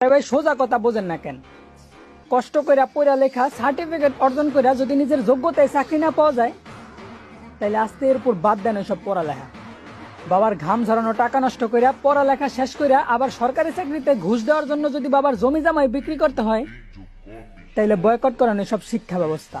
ভাই, সোজা কথা বোঝেন না কেন? কষ্ট করে পড়া লেখা সার্টিফিকেট অর্জন করে যদি নিজের যোগ্যতায় চাকরি না পাওয়া যায় তাহলে আস্তে এর উপর বাদ দেন সব পড়ালেখা। বাবার ঘাম ঝরানো টাকা নষ্ট করে পড়ালেখা শেষ করে আবার সরকারি চাকরিতে ঘুষ দেওয়ার জন্য যদি বাবার জমি জামাই বিক্রি করতে হয়, তাইলে বয়কট করানো সব শিক্ষা ব্যবস্থা।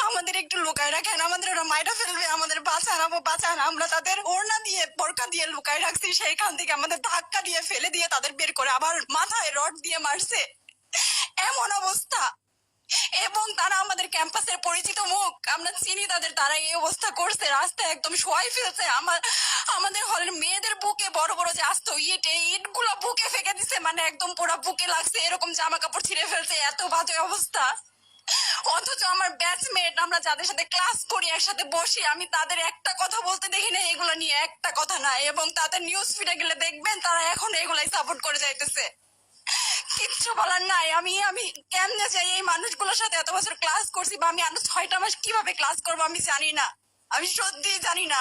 আমাদের একটু লুকায় রাখেন, আমাদের ওরা মাইটা ফেলবে, আমাদের বাঁচান আপু বাঁচান। আমরা তাদের ওড়না দিয়ে, বোরকা দিয়ে লুকায় রাখছি, সেইখান থেকে আমাদের ধাক্কা দিয়ে ফেলে দিয়ে তাদের বের করে আবার মাথায় রড দিয়ে মারছে। এমন অবস্থা। এবং তারা আমাদের ক্যাম্পাসের পরিচিত মুখ। আমরা চিনি তাদের, তারা এই অবস্থা করছে, রাস্তায় একদম শোয়াই ফেলছে। আমার আমাদের হলের মেয়েদের বুকে, বড় বড় যে আসতো ইট ইটগুলো বুকে ফেকে দিছে। মানে একদম পুরো বুকে লাগছে, এরকম জামা কাপড় ছিঁড়ে ফেলছে। এত বাজে অবস্থা। ব্যাচমেট আমরা যাদের সাথে ক্লাস করি, একসাথে বসি, আমি তাদের একটা কথা বলতে দেখি না এগুলো নিয়ে একটা কথা না, এবং তাদের নিউজ ফিডে গেলে দেখবেন তারা এখন এগুলাই সাপোর্ট করে যাইতেছে। কিচ্ছু বলার নাই, আমি আমি কেমনে যাই এই মানুষগুলোর সাথে এত বছর ক্লাস করছি, বা আমি আরও ছয়টা মাস কীভাবে ক্লাস করব আমি জানি না, আমি সত্যি জানি না।